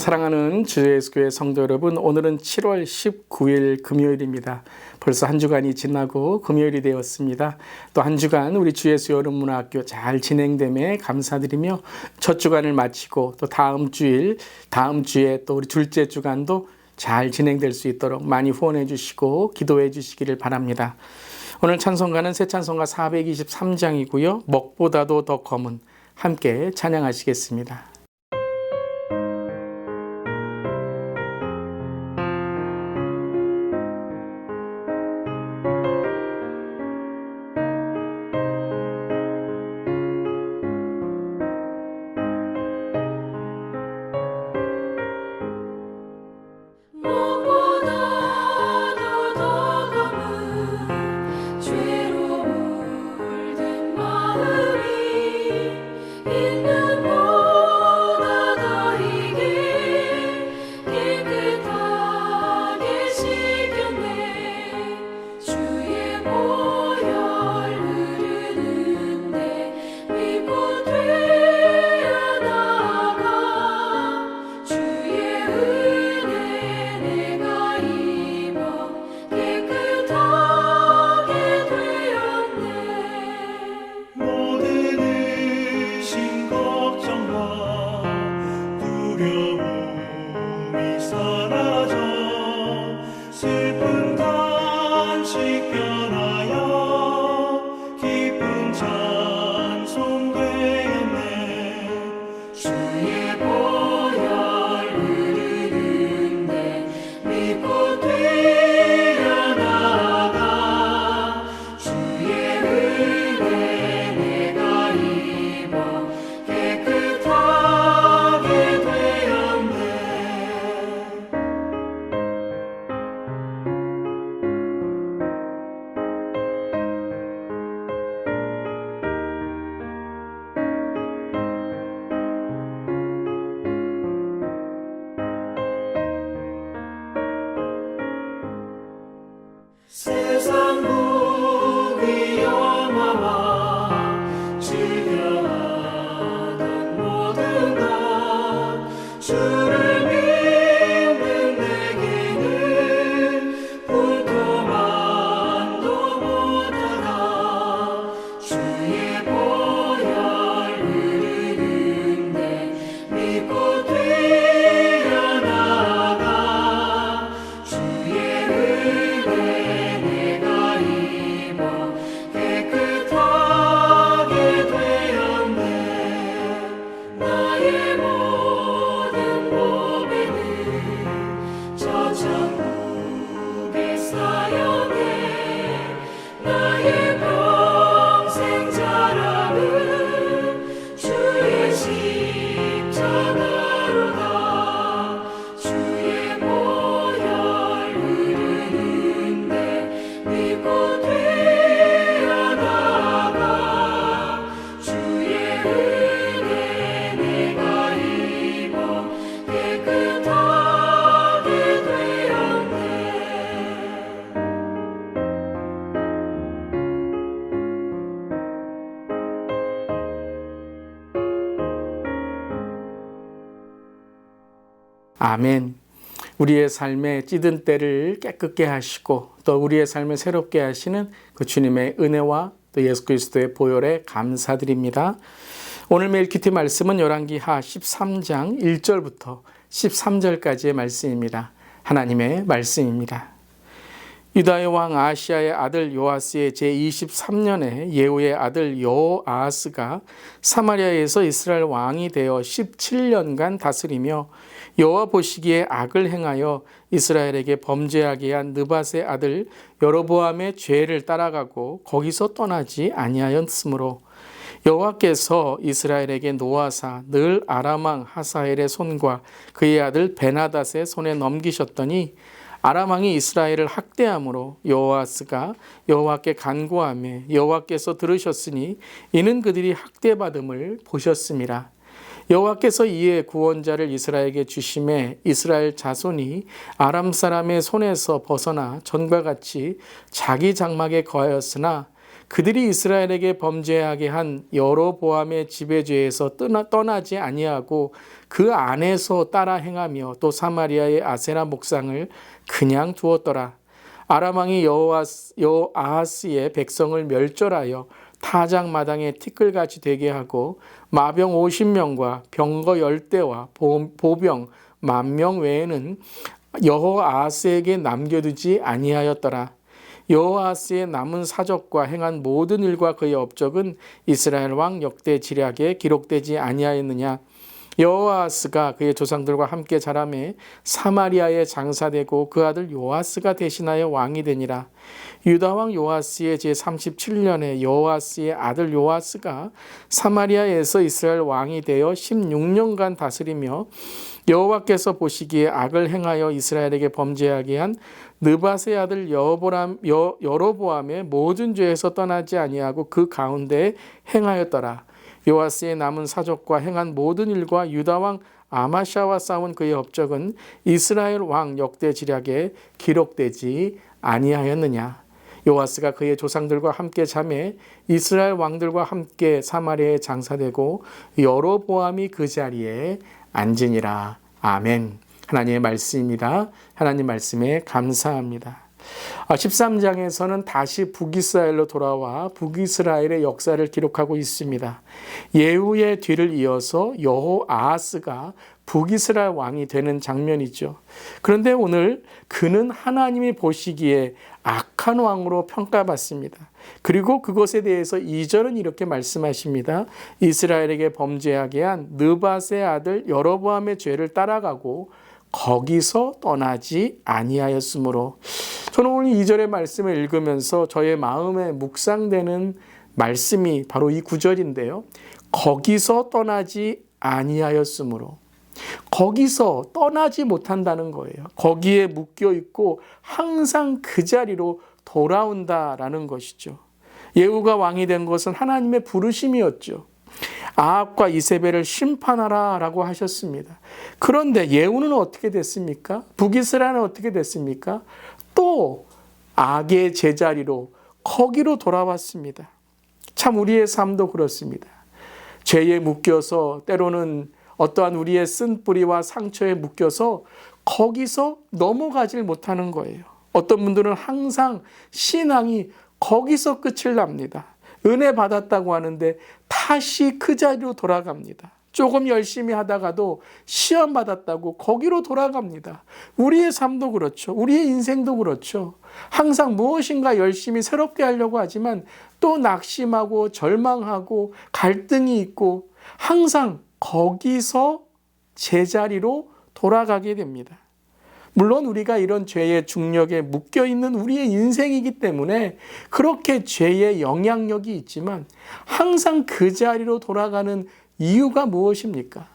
사랑하는 주 예수교회 성도 여러분, 오늘은 7월 19일 금요일입니다. 벌써 한 주간이 지나고 금요일이 되었습니다. 또 한 주간 우리 주 예수 여름문화학교 잘 진행됨에 감사드리며 첫 주간을 마치고 또 다음 주일, 다음 주에 또 우리 둘째 주간도 잘 진행될 수 있도록 많이 후원해 주시고 기도해 주시기를 바랍니다. 오늘 찬송가는 새 찬송가 423장이고요. 먹보다도 더 검은 함께 찬양하시겠습니다. 아멘. 우리의 삶의 찌든 때를 깨끗게 하시고 또 우리의 삶을 새롭게 하시는 그 주님의 은혜와 또 예수 그리스도의 보혈에 감사드립니다. 오늘 멜키티 말씀은 열왕기하 13장 1절부터 13절까지의 말씀입니다. 하나님의 말씀입니다. 유다의 왕 아시아의 아들 요아스의 제23년에 예후의 아들 여호아스가 사마리아에서 이스라엘 왕이 되어 17년간 다스리며 여호와 보시기에 악을 행하여 이스라엘에게 범죄하게 한 느밧의 아들 여로보암의 죄를 따라가고 거기서 떠나지 아니하였으므로 여호와께서 이스라엘에게 노아사 늘 아람왕 하사엘의 손과 그의 아들 베나닷의 손에 넘기셨더니 아람왕이 이스라엘을 학대함으로 여호와스가 여호와께 간구하며 여호와께서 들으셨으니 이는 그들이 학대받음을 보셨습니다. 여호와께서 이에 구원자를 이스라엘에게 주심에 이스라엘 자손이 아람 사람의 손에서 벗어나 전과 같이 자기 장막에 거하였으나 그들이 이스라엘에게 범죄하게 한 여로보암의 지배죄에서 떠나, 떠나 지 아니하고 그 안에서 따라 행하며 또 사마리아의 아세라 목상을 그냥 두었더라. 아람 왕이 여호아스, 여아하스의 백성을 멸절하여 타작 마당에 티끌같이 되게 하고 마병 50명과 병거 10대와 보병 만명 외에는 여호아하스에게 남겨두지 아니하였더라. 여호아하스의 남은 사적과 행한 모든 일과 그의 업적은 이스라엘 왕 역대 지략에 기록되지 아니하였느냐 여호아스가 그의 조상들과 함께 자라매 사마리아에 장사되고 그 아들 요아스가 대신하여 왕이 되니라. 유다 왕 요아스의 제 37년에 여호아스의 아들 요아스가 사마리아에서 이스라엘 왕이 되어 16년간 다스리며 여호와께서 보시기에 악을 행하여 이스라엘에게 범죄하게 한 느바스의 아들 여보람 여, 여로보암의 모든 죄에서 떠나지 아니하고 그 가운데 행하였더라. 요아스의 남은 사적과 행한 모든 일과 유다 왕 아마샤와 싸운 그의 업적은 이스라엘 왕 역대 지략에 기록되지 아니하였느냐. 요아스가 그의 조상들과 함께 잠에 이스라엘 왕들과 함께 사마리아에 장사되고 여로보암이 그 자리에 앉으니라. 아멘. 하나님의 말씀입니다. 하나님 말씀에 감사합니다. 13장에서는 다시 북이스라엘로 돌아와 북이스라엘의 역사를 기록하고 있습니다. 예후의 뒤를 이어서 여호아하스가 북이스라엘 왕이 되는 장면이죠. 그런데 오늘 그는 하나님이 보시기에 악한 왕으로 평가받습니다. 그리고 그것에 대해서 2절은 이렇게 말씀하십니다. 이스라엘에게 범죄하게 한 느밧의 아들 여로보암의 죄를 따라가고 거기서 떠나지 아니하였으므로 저는 오늘 2절의 말씀을 읽으면서 저의 마음에 묵상되는 말씀이 바로 이 구절인데요. 거기서 떠나지 아니하였으므로 거기서 떠나지 못한다는 거예요. 거기에 묶여 있고 항상 그 자리로 돌아온다라는 것이죠. 예후가 왕이 된 것은 하나님의 부르심이었죠. 아합과 이세벨을 심판하라라고 하셨습니다. 그런데 예후는 어떻게 됐습니까? 북이스라엘은 어떻게 됐습니까? 또 악의 제자리로 거기로 돌아왔습니다. 참 우리의 삶도 그렇습니다. 죄에 묶여서 때로는 어떠한 우리의 쓴 뿌리와 상처에 묶여서 거기서 넘어가질 못하는 거예요. 어떤 분들은 항상 신앙이 거기서 끝을 납니다. 은혜 받았다고 하는데 다시 그 자리로 돌아갑니다. 조금 열심히 하다가도 시험 받았다고 거기로 돌아갑니다. 우리의 삶도 그렇죠. 우리의 인생도 그렇죠. 항상 무엇인가 열심히 새롭게 하려고 하지만 또 낙심하고 절망하고 갈등이 있고 항상 거기서 제자리로 돌아가게 됩니다. 물론 우리가 이런 죄의 중력에 묶여 있는 우리의 인생이기 때문에 그렇게 죄의 영향력이 있지만 항상 그 자리로 돌아가는 이유가 무엇입니까?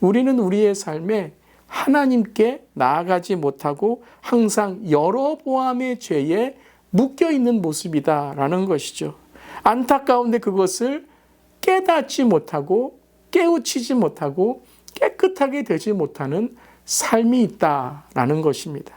우리는 우리의 삶에 하나님께 나아가지 못하고 항상 여러 보암의 죄에 묶여 있는 모습이다라는 것이죠. 안타까운데 그것을 깨닫지 못하고 깨우치지 못하고 깨끗하게 되지 못하는 삶이 있다라는 것입니다.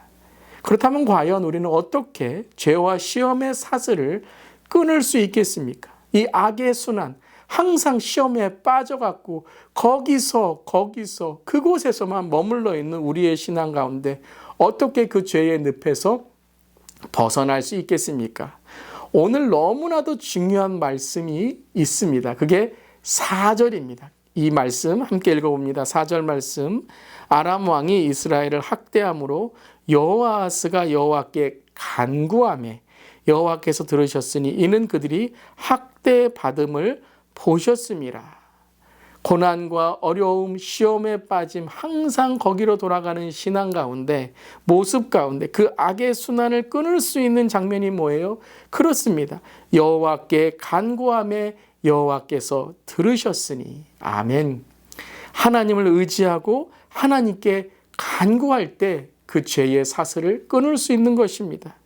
그렇다면 과연 우리는 어떻게 죄와 시험의 사슬을 끊을 수 있겠습니까? 이 악의 순환, 항상 시험에 빠져갖고 거기서 거기서 그곳에서만 머물러 있는 우리의 신앙 가운데 어떻게 그 죄의 늪에서 벗어날 수 있겠습니까? 오늘 너무나도 중요한 말씀이 있습니다. 그게 4절입니다. 이 말씀 함께 읽어봅니다. 4절 말씀. 아람 왕이 이스라엘을 학대함으로 여호아스가 여호와께 간구함에 여호와께서 들으셨으니 이는 그들이 학대 받음을 보셨습니다. 고난과 어려움, 시험에 빠짐, 항상 거기로 돌아가는 신앙 가운데, 모습 가운데 그 악의 순환을 끊을 수 있는 장면이 뭐예요? 그렇습니다. 여호와께 간구함에 여호와께서 들으셨으니 아멘. 하나님을 의지하고 하나님께 간구할 때 그 죄의 사슬을 끊을 수 있는 것입니다.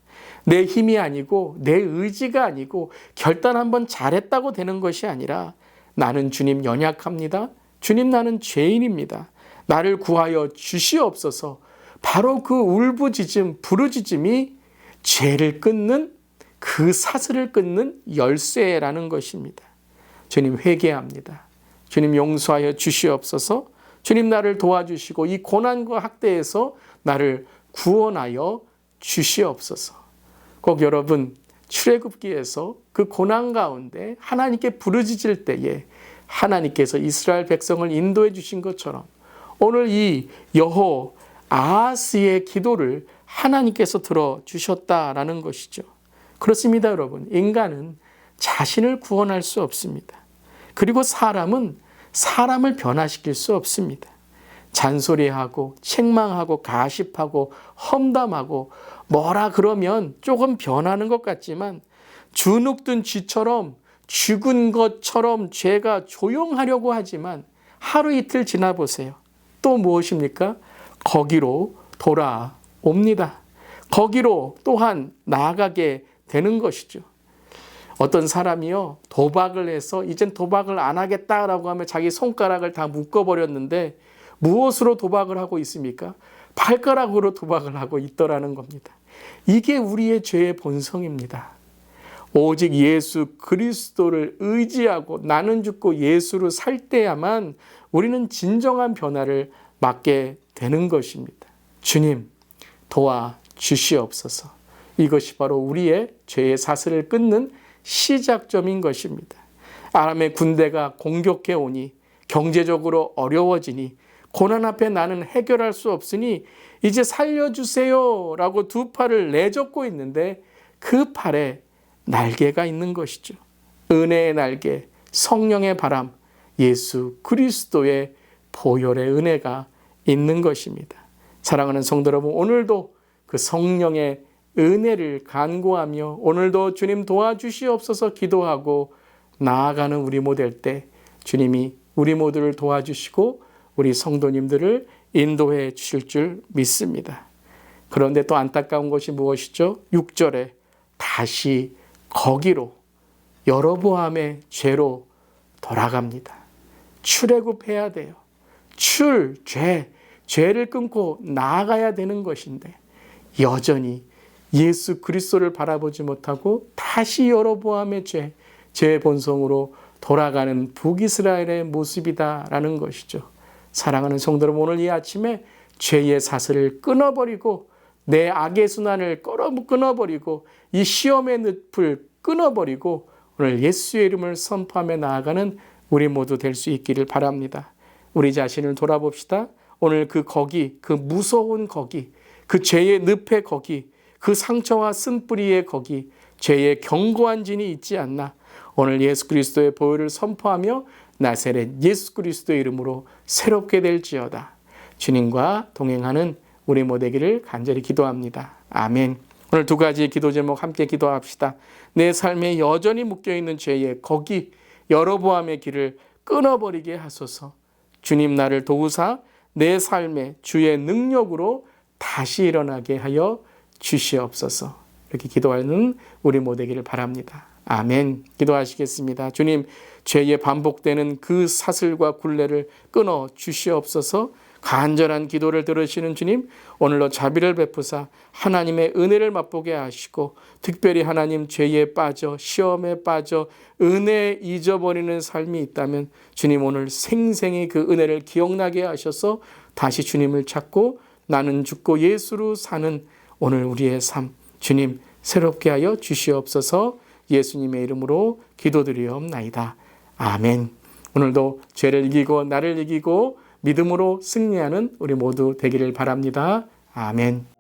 내 힘이 아니고 내 의지가 아니고 결단 한번 잘했다고 되는 것이 아니라 나는 주님 연약합니다. 주님 나는 죄인입니다. 나를 구하여 주시옵소서. 바로 그 울부짖음, 부르짖음이 죄를 끊는 그 사슬을 끊는 열쇠라는 것입니다. 주님 회개합니다. 주님 용서하여 주시옵소서. 주님 나를 도와주시고 이 고난과 학대에서 나를 구원하여 주시옵소서. 꼭 여러분 출애굽기에서 그 고난 가운데 하나님께 부르짖을 때에 하나님께서 이스라엘 백성을 인도해 주신 것처럼 오늘 이 여호 아하스의 기도를 하나님께서 들어 주셨다라는 것이죠. 그렇습니다, 여러분. 인간은 자신을 구원할 수 없습니다. 그리고 사람은 사람을 변화시킬 수 없습니다. 잔소리하고 책망하고 가십하고 험담하고 뭐라 그러면 조금 변하는 것 같지만 주눅든 쥐처럼 죽은 것처럼 죄가 조용하려고 하지만 하루 이틀 지나 보세요. 또 무엇입니까? 거기로 돌아옵니다. 거기로 또한 나아가게 되는 것이죠. 어떤 사람이요, 도박을 해서 이젠 도박을 안 하겠다라고 하면 자기 손가락을 다 묶어버렸는데 무엇으로 도박을 하고 있습니까? 발가락으로 도박을 하고 있더라는 겁니다. 이게 우리의 죄의 본성입니다. 오직 예수 그리스도를 의지하고 나는 죽고 예수를 살 때야만 우리는 진정한 변화를 맞게 되는 것입니다. 주님, 도와 주시옵소서. 이것이 바로 우리의 죄의 사슬을 끊는 시작점인 것입니다. 아람의 군대가 공격해 오니 경제적으로 어려워지니 고난 앞에 나는 해결할 수 없으니 이제 살려주세요 라고 두 팔을 내젓고 있는데 그 팔에 날개가 있는 것이죠. 은혜의 날개, 성령의 바람, 예수 그리스도의 보혈의 은혜가 있는 것입니다. 사랑하는 성도 여러분, 오늘도 그 성령의 은혜를 간구하며 오늘도 주님 도와주시옵소서 기도하고 나아가는 우리 모델 때 주님이 우리 모두를 도와주시고 우리 성도님들을 인도해 주실 줄 믿습니다. 그런데 또 안타까운 것이 무엇이죠? 6절에 다시 거기로 여로보암의 죄로 돌아갑니다. 출애굽해야 돼요. 출, 죄, 죄를 끊고 나아가야 되는 것인데 여전히 예수 그리스도를 바라보지 못하고 다시 여로보암의 죄, 죄의 본성으로 돌아가는 북이스라엘의 모습이다라는 것이죠. 사랑하는 성도 여러분, 오늘 이 아침에 죄의 사슬을 끊어버리고 내 악의 순환을 끊어버리고 이 시험의 늪을 끊어버리고 오늘 예수의 이름을 선포하며 나아가는 우리 모두 될 수 있기를 바랍니다. 우리 자신을 돌아봅시다. 오늘 그 거기, 그 무서운 거기, 그 죄의 늪의 거기, 그 상처와 쓴뿌리의 거기, 죄의 견고한 진이 있지 않나. 오늘 예수 그리스도의 보혈을 선포하며 나세렛 예수 그리스도의 이름으로 새롭게 될지어다. 주님과 동행하는 우리 모되기를 간절히 기도합니다. 아멘. 오늘 두 가지 기도 제목 함께 기도합시다. 내 삶에 여전히 묶여 있는 죄의 거기 여러보암의 길을 끊어버리게 하소서. 주님 나를 도우사 내 삶에 주의 능력으로 다시 일어나게 하여 주시옵소서. 이렇게 기도하는 우리 모되기를 바랍니다. 아멘. 기도하시겠습니다. 주님, 죄의 반복되는 그 사슬과 굴레를 끊어 주시옵소서. 간절한 기도를 들으시는 주님, 오늘로 자비를 베푸사 하나님의 은혜를 맛보게 하시고 특별히 하나님 죄에 빠져 시험에 빠져 은혜 잊어버리는 삶이 있다면 주님 오늘 생생히 그 은혜를 기억나게 하셔서 다시 주님을 찾고 나는 죽고 예수로 사는 오늘 우리의 삶 주님 새롭게 하여 주시옵소서 예수님의 이름으로 기도드리옵나이다. 아멘. 오늘도 죄를 이기고 나를 이기고 믿음으로 승리하는 우리 모두 되기를 바랍니다. 아멘.